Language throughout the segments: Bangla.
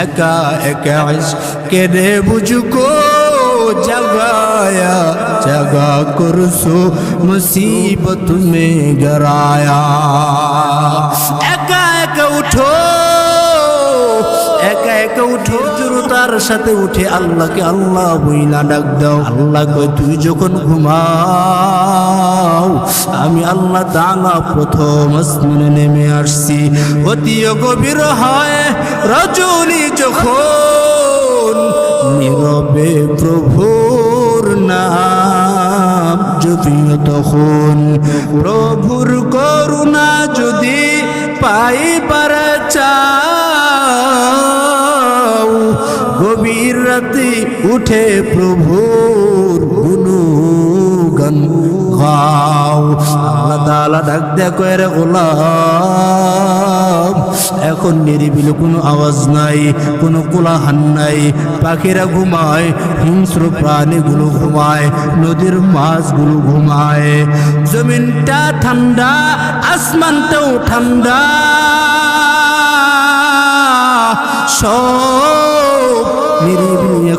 एकाएक के ने मुझको जगाया जगा कुरसो मुसीबत में गराया। एकाएक उठो একা একা উঠে জোরতার সাথে উঠে আল্লাহকে আল্লাহ বইলা ডাক দাও। আল্লাহ কয়, তুই যখন ঘুমাও, আমি আল্লাহ তাআলা প্রথম নেমে আসছি। অতীয় গভীর হয় রজনী যখন নীরবে প্রভুর নাম যদিও তখন প্রভুর করুণা যদি পাইবার চাও উঠে প্রভুর গুণগান গাও। তাআলা ডাক দেখো এর গোলাম। এখন নিরিবিল কোনো আওয়াজ নাই, কোনো কোলাহান নাই। পাখিরা ঘুমায়, হিংস্র প্রাণীগুলো ঘুমায়, নদীর মাছগুলো ঘুমায়। জমিনটা ঠান্ডা, আসমানটাও ঠান্ডা। সব নিরিবিলি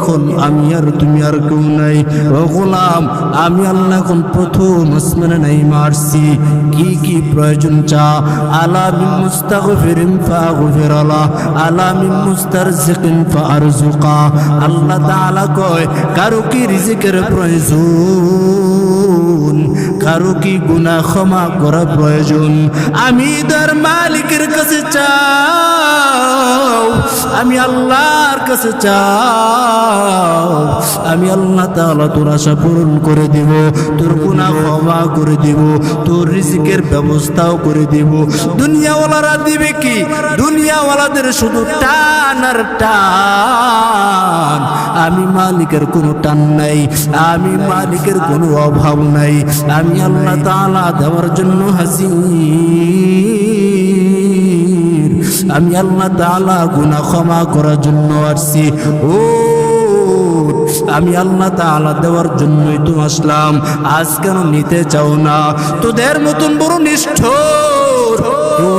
এখন আমি আর তুমি আর কেউ নাই, ও গোলাম, আমি আল্লাহ এখন প্রথম আসমানে নাই মারছি কি কি প্রয়োজন চা? আলা মিন মুস্তাগফিরিন ফাগফির আলা আলা মিন মুস্তারজিকিন ফারজুকা আল্লাহ তাআলা কয়, কারও কি রিজিকের প্রয়োজন? কারও কি গুনাহ ক্ষমা করা প্রয়োজন? আমি তার মালিকের কাছে চাও আমি আল্লাহর কাছে চাও। আমি আল্লাহ তাআলা তোর আশা পূরণ করে দেব, তোর গুনাহ ক্ষমা করে দেব, তোর রিজিকের ব্যবস্থাও করে দেব। দুনিয়াওয়ালারা দিবে কি? দুনিয়াওয়ালাদের শুধু টান আর টান। আমি মালিকের কোনো টান নাই, আমি মালিকের কোনো অভাব নাই। আমি আল্লাহ তাআলা দেওয়ার জন্য হাসির আমি আল্লাহ তালা গুনা ক্ষমা করার জন্য আসছি। ও, আমি আল্লাহ তালা দেওয়ার জন্যই তো আসলাম। আজ কেন নিতে চাও না? তোদের মতন বড় নিষ্ঠ কেউ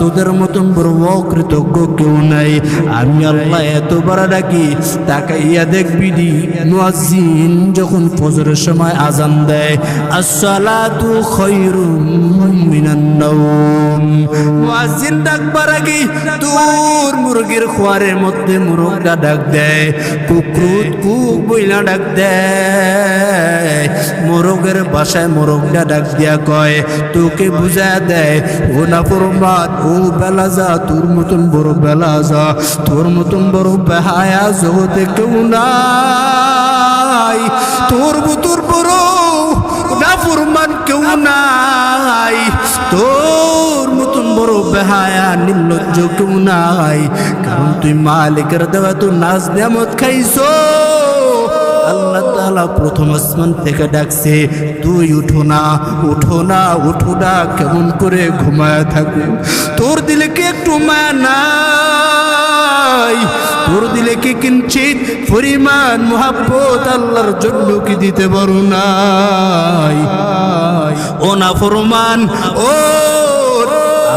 তোদের মতন বড় অকৃতজ্ঞ কেউ নাই। আমি আল্লাহ এত বড় ডাকি, তাকাইয়া দেখবি দি, মুয়াজ্জিন যখন ফজরের সময় আজান দেয়, আসসালাতু খায়রুম মিনান নাওম। মুয়াজ্জিন ডাকবার আগে তোর মুরগির খোয়ারের মধ্যে মুরগটা ডাক দেয় কুকরুত কুক বইলা ডাক দেয়। মোরগের বাসায় মোরগটা ডাক দিয়া কয়, তোকে বুঝা দেয় ও না ফরমাত ও বেলা যা, তোর মতন বড় বেলা যা, তোর মতন বড় বেহায়া জগতে কেউ নাই। তোর মতন বড় না ফরমান কেউ নাই। তোর বড় বেহায়া নির্লজ্জ কেউ নাই। কারণ তুই মালিকের দেওয়া তো নাচ নেমত খাইছো। আল্লাহ তাআলা প্রথম আসমান থেকে ডাকছে, তুই উঠো না উঠো না উঠো না, কেমন করে ঘুমায় থাকো? তোর দিলে কি একটু মায়া নাই? তোর দিলে কি কিঞ্চিত পরিমাণ মহাব্বত আল্লাহর জন্য কি দিতে পারো নাই? ও না ফরমান ও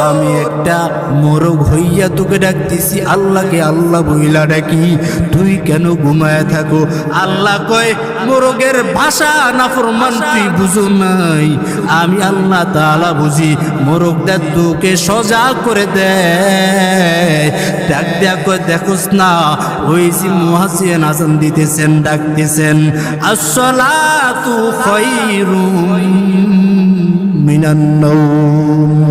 আমি একটা মোরগ হইয়া তোকে ডাকতেছি, আল্লাহকে আল্লাহ বইলা ডাকি। তুই কেন ঘুমায় থাকো? আল্লাহ কয়, মোরগের ভাষা না ফরমান, তুই বুঝো নাই। আমি আল্লাহ তাআলা বুঝি মোরগ দে তোকে সজা করে দে ডাক দেয়া কয়, দেখোস না, ওই যে মুহাসিন আজান দিতেছেন, ডাকতেছেন, আসসালাতু খায়রুম মিনান নাওম।